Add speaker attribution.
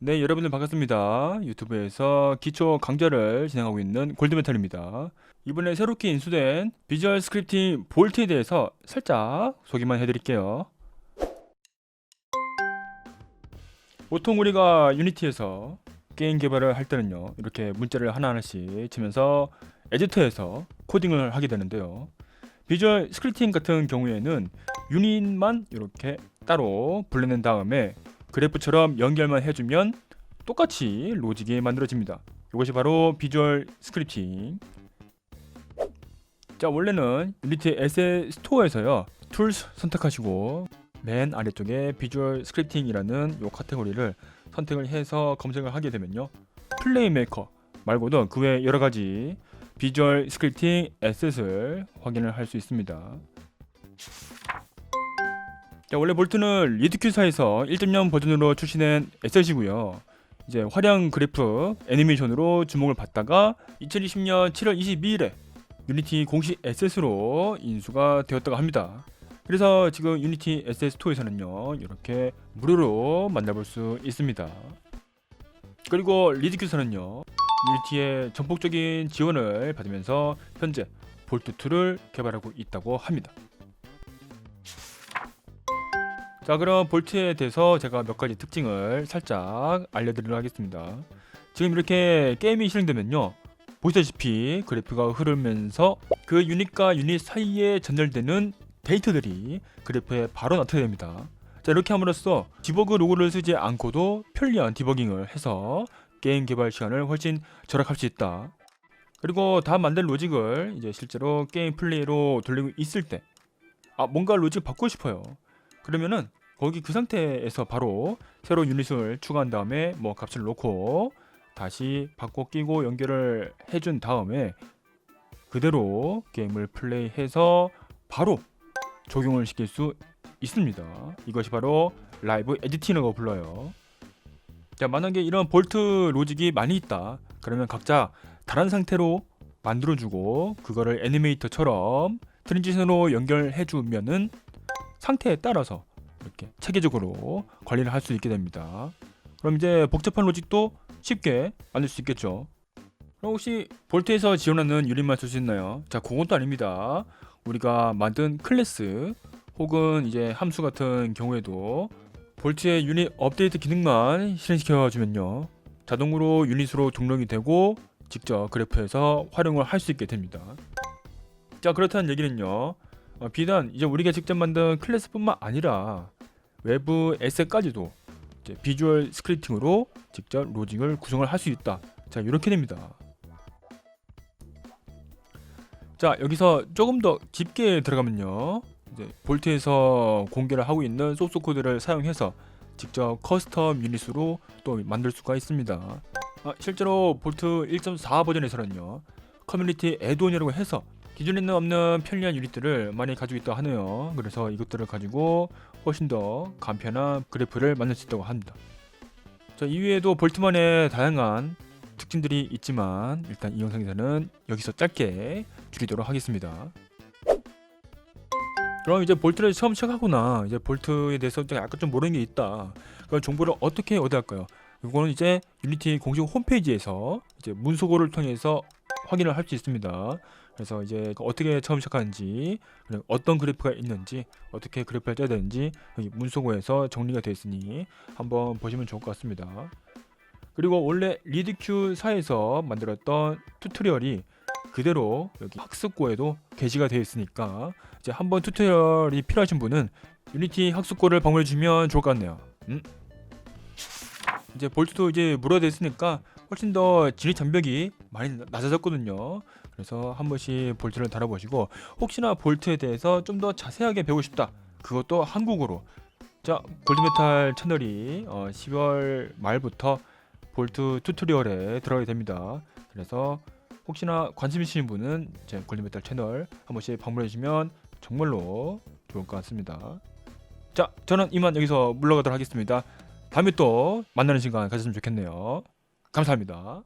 Speaker 1: 네, 여러분들 반갑습니다. 유튜브에서 기초 강좌를 진행하고 있는 골드메탈입니다. 이번에 새롭게 인수된 비주얼 스크립팅 볼트에 대해서 살짝 소개만 해드릴게요. 보통 우리가 유니티에서 게임 개발을 할 때는요, 이렇게 문자를 하나하나씩 치면서 에디터에서 코딩을 하게 되는데요. 비주얼 스크립팅 같은 경우에는 유닛만 이렇게 따로 불러낸 다음에 그래프처럼 연결만 해주면 똑같이 로직이 만들어집니다. 이것이 바로 비주얼 스크립팅. 자 원래는 유니티 에셋 스토어에서요 툴스 선택하시고 맨 아래쪽에 비주얼 스크립팅이라는 요 카테고리를 선택을 해서 검색을 하게 되면요 플레이메이커 말고도 그 외 여러 가지 비주얼 스크립팅 에셋을 확인을 할 수 있습니다. 자, 원래 볼트는 리드큐사에서 1.0 버전으로 출시된 에셋이고요. 이제 화량 그래프 애니메이션으로 주목을 받다가 2020년 7월 22일에 유니티 공식 에셋으로 인수가 되었다고 합니다. 그래서 지금 유니티 에셋 스토어에서는요 이렇게 무료로 만나볼 수 있습니다. 그리고 리드큐사는요 유니티의 전폭적인 지원을 받으면서 현재 볼트 2를 개발하고 있다고 합니다. 자 그럼 볼트에 대해서 제가 몇 가지 특징을 살짝 알려드리도록 하겠습니다. 지금 이렇게 게임이 실행되면요. 보시다시피 그래프가 흐르면서 그 유닛과 유닛 사이에 전달되는 데이터들이 그래프에 바로 나타나게 됩니다. 자 이렇게 함으로써 디버그 로그를 쓰지 않고도 편리한 디버깅을 해서 게임 개발 시간을 훨씬 절약할 수 있다. 그리고 다 만든 로직을 이제 실제로 게임 플레이로 돌리고 있을 때 아 뭔가 로직 바꾸고 싶어요. 그러면은 거기 그 상태에서 바로 새로운 유닛을 추가한 다음에 뭐 값을 놓고 다시 바꿔 끼고 연결을 해준 다음에 그대로 게임을 플레이해서 바로 적용을 시킬 수 있습니다. 이것이 바로 라이브 에디팅이라고 불러요. 자, 만약에 이런 볼트 로직이 많이 있다. 그러면 각자 다른 상태로 만들어주고 그거를 애니메이터처럼 트랜지션으로 연결해주면은 상태에 따라서 이렇게 체계적으로 관리를 할 수 있게 됩니다. 그럼 이제 복잡한 로직도 쉽게 만들 수 있겠죠. 그럼 혹시 볼트에서 지원하는 유닛만 쓸 수 있나요? 자, 그것도 아닙니다. 우리가 만든 클래스 혹은 이제 함수 같은 경우에도 볼트의 유닛 업데이트 기능만 실행시켜 주면요. 자동으로 유닛으로 등록이 되고 직접 그래프에서 활용을 할 수 있게 됩니다. 자, 그렇다는 얘기는요. 어, 비단 이제 우리가 직접 만든 클래스뿐만 아니라 외부 에셋까지도 비주얼 스크립팅으로 직접 로직을 구성을 할 수 있다. 자 이렇게 됩니다. 자 여기서 조금 더 깊게 들어가면요. 이제 볼트에서 공개를 하고 있는 소스 코드를 사용해서 직접 커스텀 유닛으로 또 만들 수가 있습니다. 아, 실제로 볼트 1.4 버전에서는요. 커뮤니티 애드온이라고 해서 기존에는 없는 편리한 유닛들을 많이 가지고 있다 하네요. 그래서 이것들을 가지고 훨씬 더 간편한 그래프를 만들 수 있다고 합니다. 자, 이외에도 볼트만의 다양한 특징들이 있지만 일단 이 영상에서는 여기서 짧게 줄이도록 하겠습니다. 그럼 이제 볼트를 처음 시작하거나 이제 볼트에 대해서 좀 약간 좀 모르는 게 있다. 그런 정보를 어떻게 얻어야 할까요? 이거는 이제 유니티 공식 홈페이지에서 이제 문서고를 통해서 확인을 할 수 있습니다. 그래서 이제 그 어떻게 처음 시작하는지, 어떤 그래프가 있는지, 어떻게 그래프를 짜야 되는지 여기 문서고에서 정리가 되어 있으니 한번 보시면 좋을 것 같습니다. 그리고 원래 리드큐 사에서 만들었던 튜토리얼이 그대로 여기 학습고에도 게시가 되어 있으니까 이제 한번 튜토리얼이 필요하신 분은 유니티 학습고를 방문해 주면 좋을 것 같네요. 음? 이제 볼트도 이제 무료됐으니까 훨씬 더 진입 장벽이 많이 낮아졌거든요. 그래서 한 번씩 볼트를 달아보시고 혹시나 볼트에 대해서 좀 더 자세하게 배우고 싶다. 그것도 한국어로. 자 골드메탈 채널이 어, 10월 말부터 볼트 튜토리얼에 들어가게 됩니다. 그래서 혹시나 관심 있으신 분은 제 골드메탈 채널 한 번씩 방문해 주시면 정말로 좋을 것 같습니다. 자 저는 이만 여기서 물러가도록 하겠습니다. 다음에 또 만나는 시간 가졌으면 좋겠네요. 감사합니다.